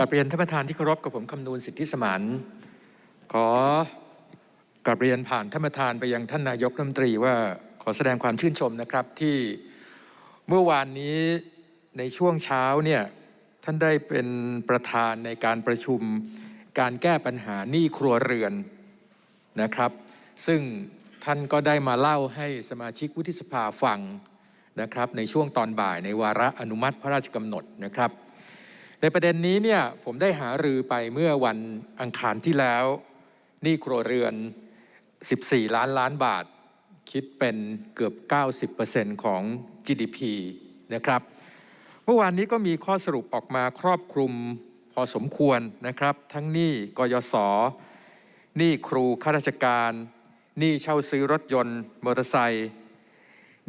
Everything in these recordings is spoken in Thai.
กราบเรียนท่านประธานที่เคารพกับผมคำนูนสิทธิสมานขอกราบเรียนผ่านท่านประธานไปยังท่านนายกรัฐมนตรีว่าขอแสดงความชื่นชมนะครับที่เมื่อวานนี้ในช่วงเช้าเนี่ยท่านได้เป็นประธานในการประชุมการแก้ปัญหาหนี้ครัวเรือนนะครับ ซึ่งท่านก็ได้มาเล่าให้สมาชิกวุฒิสภาฟังนะครับ ในช่วงตอนบ่ายในวาระอนุมัติพระราชกำหนดนะครับ ในประเด็นนี้เนี่ยผมได้หารือไปเมื่อวันอังคารที่แล้วหนี้ครัวเรือน 14 ล้านล้านบาท คิดเป็นเกือบ 90%ของ GDP นะครับ เมื่อวานนี้ก็มีข้อสรุปออกมาครอบคลุมพอสมควรนะครับ ทั้งหนี้กยศหนี้ครูข้าราชการหนี้เช่าซื้อรถยนต์ มอเตอร์ไซค์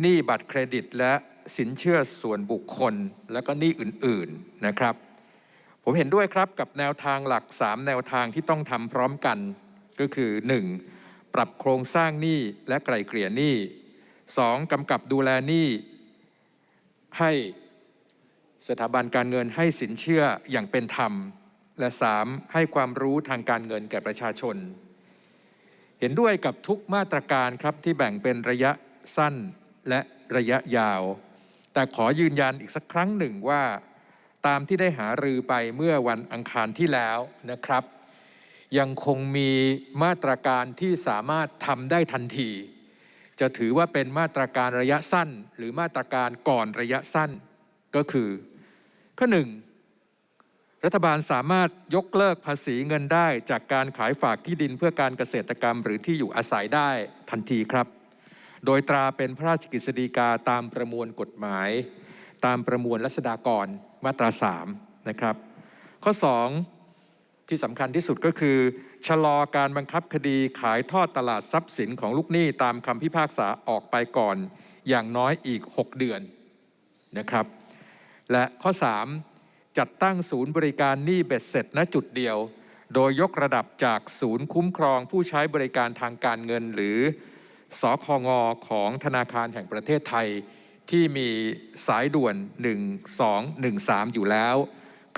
หนี้บัตรเครดิตและสินเชื่อส่วนบุคคล และก็หนี้อื่นๆนะครับ ผมเห็นด้วยครับกับแนวทางหลัก 3 แนวทางที่ต้องทำพร้อมกัน ก็คือ 1. ปรับโครงสร้างหนี้และไกล่เกลี่ยหนี้ 2. กำกับดูแลหนี้ให้สถาบันการเงินให้สินเชื่ออย่างเป็นธรรม และ 3. ให้ความรู้ทางการเงินแก่ประชาชน เห็นด้วยกับทุกมาตรการครับที่แบ่งเป็นระยะสั้นและระยะยาว แต่ขอยืนยันอีกสักครั้งหนึ่งว่า ตามที่ได้หารือไปเมื่อวันอังคารที่แล้วนะครับ ยังคงมีมาตรการที่สามารถทำได้ทันที จะถือว่าเป็นมาตรการระยะสั้น หรือมาตรการก่อนระยะสั้น ก็คือ ข้อหนึ่งรัฐบาลสามารถยกเลิกภาษีเงินได้จากการขายฝากที่ดินเพื่อการเกษตรกรรม หรือที่อยู่อาศัยได้ทันทีครับ โดยตราเป็นพระราชกฤษฎีกาตามประมวลกฎหมาย ตามประมวลรัษฎากรมาตรา3นะครับ ข้อ 2 ที่สำคัญที่สุดก็คือ ชะลอการบังคับคดีขายทอดตลาดทรัพย์สินของลูกหนี้ตามคำพิพากษาออกไปก่อน อย่างน้อยอีก 6 เดือนนะครับ และข้อ 3 จัดตั้งศูนย์บริการหนี้เบ็ดเสร็จณจุดเดียว โดยยกระดับจากศูนย์คุ้มครองผู้ใช้บริการทางการเงินหรือสคองอของธนาคารแห่งประเทศไทย ที่มีสายด่วน 1213 อยู่แล้ว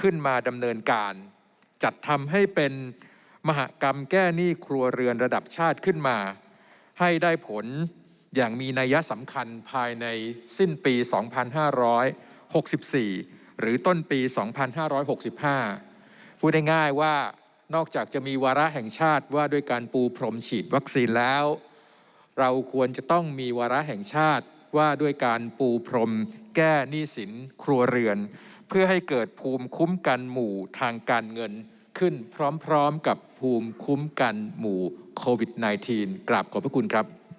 ขึ้นมาดำเนินการ จัดทำให้เป็นมหกรรมแก้หนี้ครัวเรือนระดับชาติขึ้นมา ให้ได้ผลอย่างมีนัยสำคัญภายในสิ้นปี 2564 หรือต้นปี 2565 พูดได้ง่ายว่านอกจากจะมีวาระแห่งชาติว่าด้วยการปูพรมฉีดวัคซีนแล้ว เราควรจะต้องมีวาระแห่งชาติ ว่าด้วยการปูพรม แก้หนี้สินครัวเรือน เพื่อให้เกิดภูมิคุ้มกันหมู่ทางการเงินขึ้นพร้อมๆกับภูมิคุ้มกันหมู่โควิด -19 กราบขอบพระคุณครับ